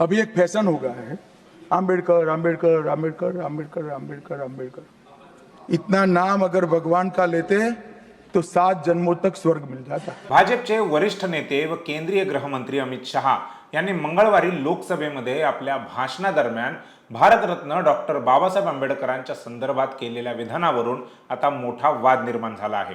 अभी एक फैशन हो गया है। आम्बेडकर आम्बेडकर आम्बेडकर आम्बेडकर आम्बेडकर आम्बेडकर इतना नाम अगर भगवान का लेते तो सात जन्मों तक स्वर्ग मिल जाता। भाजपचे वरिष्ठ नेते व केंद्रीय गृहमंत्री अमित शहा यांनी मंगळवारी लोकसभेमध्ये आपल्या भाषणादरम्यान भारतरत्न डॉक्टर बाबासाहेब आंबेडकरांच्या संदर्भात केलेल्या विधानावरून आता मोठा वाद निर्माण झाला आहे.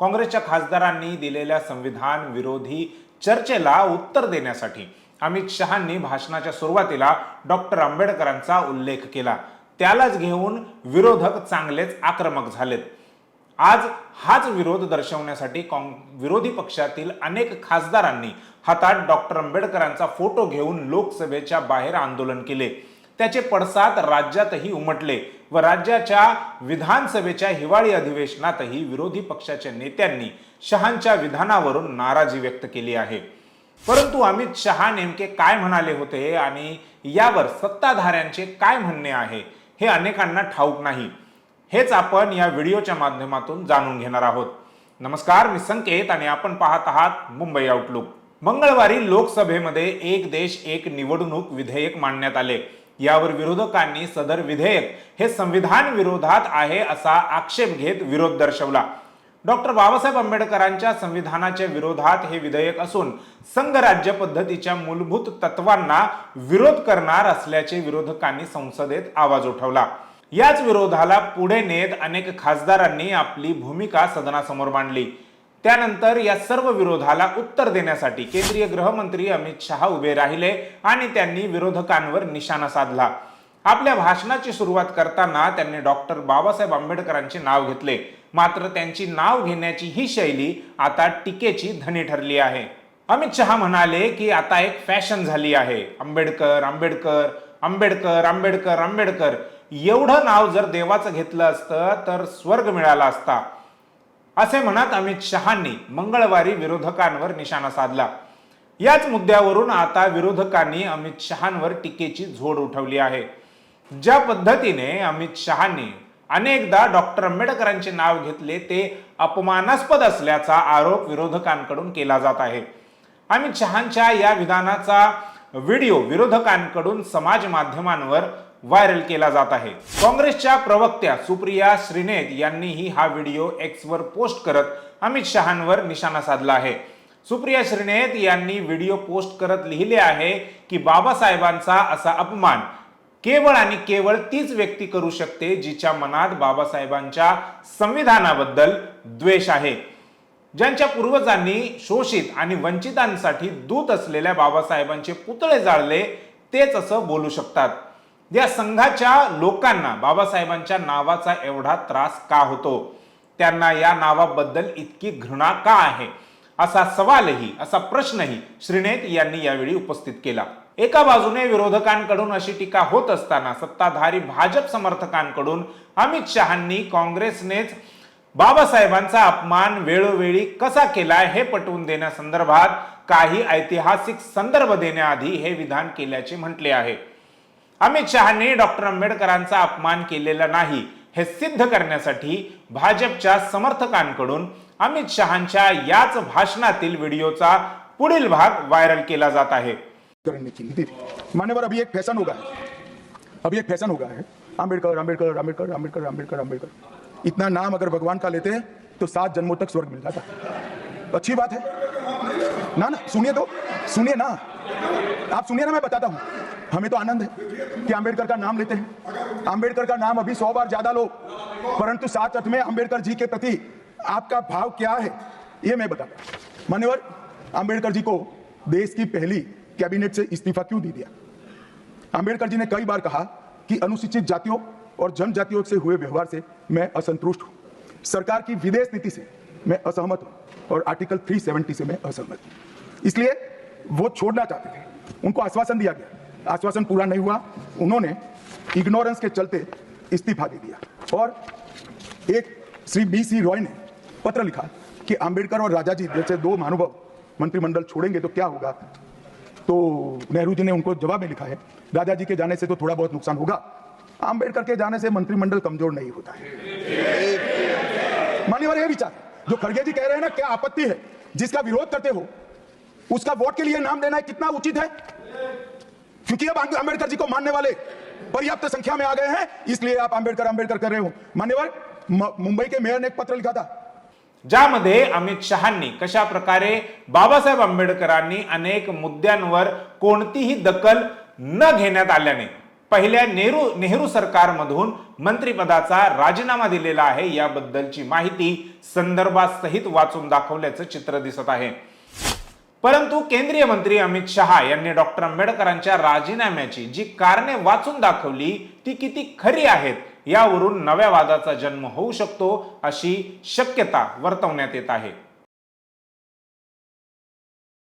काँग्रेसच्या खासदारांनी दिलेल्या संविधान विरोधी चर्चेला उत्तर देण्यासाठी अमित शहांनी भाषणाच्या सुरुवातीला डॉक्टर आंबेडकरांचा उल्लेख केला. त्यालाच घेऊन विरोधक चांगलेच आक्रमक झालेत. आज हाच विरोध दर्शवण्यासाठी काँग विरोधी पक्षातील अनेक खासदारांनी हातात डॉक्टर आंबेडकरांचा फोटो घेऊन लोकसभेच्या बाहेर आंदोलन केले. त्याचे पडसाद राज्यातही उमटले व राज्याच्या विधानसभेच्या हिवाळी अधिवेशनातही विरोधी पक्षाच्या नेत्यांनी शहांच्या विधानावरून नाराजी व्यक्त केली आहे. परंतु अमित शहा नेमके काय म्हणाले होते आणि यावर सत्ताधाऱ्यांचे काय म्हणणे आहे हे अनेकांना ठाऊक नाही. हेच आपण या व्हिडिओच्या माध्यमातून जाणून घेणार आहोत. नमस्कार मी संकेत आणि आपण पाहत आहात मुंबई आउटलुक मंगळवारी लोकसभेमध्ये एक देश एक निवडणूक विधेयक मांडण्यात आले. यावर विरोधकांनी सदर विधेयक हे संविधान विरोधात आहे असा आक्षेप घेत विरोध दर्शवला. डॉक्टर बाबासाहेब आंबेडकरांच्या संविधानाच्या विरोधात हे विधेयक असून संघराज्य पद्धतीच्या मूलभूत तत्वांना विरोध करणार असल्याचे विरोधकांनी संसदेत आवाज उठवला. याच विरोधाला पुढे नेत अनेक खासदारांनी आपली भूमिका सदनासमोर मांडली. त्यानंतर या सर्व विरोधाला उत्तर देण्यासाठी केंद्रीय गृहमंत्री अमित शहा उभे राहिले आणि त्यांनी विरोधकांवर निशाणा साधला. आपल्या भाषणाची सुरुवात करताना त्यांनी डॉक्टर बाबासाहेब आंबेडकरांचे नाव घेतले. मात्र त्यांची नाव घेण्याची ही शैली आता टीकेची धनी ठरली आहे. अमित शहा म्हणाले की आता एक फॅशन झाली आहे. आंबेडकर आंबेडकर आंबेडकर आंबेडकर आंबेडकर. एवढं नाव जर देवाचं घेतलं असतं तर स्वर्ग मिळाला असता. असे म्हणत अमित शहांनी मंगळवारी विरोधकांवर निशाणा साधला. याच मुद्द्यावरून आता विरोधकांनी अमित शहांवर टीकेची झोड उठवली आहे. ज्या पद्धतीने अमित शहांनी अनेकदा डॉक्टर आंबेडकरांचे नाव घेतले ते अपमानास्पद असल्याचा आरोप विरोधकांकडून केला जात आहे. अमित शहांच्या या विधानाचा व्हिडिओ विरोधकांकडून समाज माध्यमांवर व्हायरल केला जात आहे. काँग्रेसच्या प्रवक्त्या सुप्रिया श्रीनेत यांनीही हा व्हिडिओ एक्सवर पोस्ट करत अमित शहांवर निशाणा साधला आहे. सुप्रिया श्रीनेत यांनी व्हिडिओ पोस्ट करत लिहिले आहे की बाबासाहेबांचा असा अपमान केवळ आणि केवळ तीच व्यक्ती करू शकते जिच्या मनात बाबासाहेबांच्या संविधानाबद्दल द्वेष आहे. ज्यांच्या पूर्वजांनी शोषित आणि वंचितांसाठी दूत असलेल्या बाबासाहेबांचे पुतळे जाळले तेच असं बोलू शकतात. या संघाच्या लोकांना बाबासाहेबांच्या नावाचा एवढा त्रास का होतो? त्यांना या नावाबद्दल इतकी घृणा का आहे? असा सवालही असा प्रश्नही श्रीनेत यांनी यावेळी उपस्थित केला. एका बाजूने विरोधकांकडून अशी टीका होत असताना सत्ताधारी भाजप समर्थकांकडून अमित शहांनी काँग्रेसनेच बाबासाहेबांचा अपमान वेळोवेळी कसा केला हे पटवून देण्यासंदर्भात काही ऐतिहासिक संदर्भ देण्याआधी हे विधान केल्याचे म्हटले आहे. अमित शहांनी डॉक्टर आंबेडकरांचा अपमान केलेला नाही हे सिद्ध करण्यासाठी भाजपच्या समर्थकांकडून अमित शहांच्या याच भाषणातील व्हिडिओचा पुढील भाग व्हायरल केला जात आहे. मान्यवर, अभी एक फ़ैशन हो गया अभी एक फ़ैशन हो गया है. आम्बेडकर आम्बेडकर आम्बेडकर आम्बेडकर आम्बेडकर आम्बेडकर इतना नाम अगर भगवान का लेते तो सात जन्मों तक स्वर्ग मिल जाता अच्छी बात है। ना ना, सुनिए तो। सुनिए ना। आप सुनिए ना, मैं बताता हूँ। हमें तो आनंद है कि आम्बेडकर का नाम लेते हैं। आम्बेडकर का नाम अभी सौ बार ज़्यादा लो, परंतु सात अर्थ में आम्बेडकर जी के प्रति आपका भाव क्या है? ये मैं बताता हूँ। मान्यवर आम्बेडकर जी को देश की पहली कैबिनेट से इस्तीफा क्यों दे दिया? आम्बेडकर जी ने कई बार कहा कि अनुसूचित जातियों और जनजातियों से हुए व्यवहार से मैं असंतुष्ट हूँ। सरकार की विदेश नीति से मैं असहमत हूँ और आर्टिकल 370 से मैं असहमत हूँ। इसलिए वो छोड़ना चाहते थे। उनको आश्वासन दिया गया। आश्वासन पूरा नहीं हुआ। उन्होंने इग्नोरेंस के चलते इस्तीफा दे दिया। और एक श्री बी सी रॉय ने पत्र लिखा कि अंबेडकर और राजा जी जैसे दो महानुभाव मंत्रिमंडल छोड़ेंगे तो क्या होगा? तो नेहरू जी ने उनको जवाब में लिखा है राजा जी के जाने से तो थोड़ा बहुत नुकसान होगा। अंबेडकर के जाने से मंत्रिमंडल कमज़ोर नहीं होता है। मान्यवर ये विचार, जो खड़गे जी कह रहे हैं ना, क्या आपत्ति है? जिसका विरोध करते हो, उसका वोट के लिए नाम देना कितना उचित है? क्योंकि अब आंबेडकर जी को मानने वाले पर्याप्त संख्या में आ गए हैं, इसलिए आप आंबेडकर अंबेडकर कर रहे हो। मान्यवर मुंबई के मेयर ने एक पत्र लिखा था ज्यामध्ये अमित शहांनी कशा प्रकारे बाबासाहेब आंबेडकरांनी अनेक मुद्द्यांवर कोणतीही दखल न घेण्यात आल्याने पहिल्या नेहरू नेहरू सरकारमधून मंत्रिपदाचा राजीनामा दिलेला आहे याबद्दलची माहिती संदर्भासहित वाचून दाखवल्याचं चित्र दिसत आहे. परंतु केंद्रीय मंत्री अमित शहा यांनी डॉक्टर आंबेडकरांच्या राजीनाम्याची जी कारणे वाचून दाखवली ती किती खरी आहेत यावरून नव्या वादाचा जन्म होऊ शकतो अशी शक्यता वर्तवण्यात येत आहे.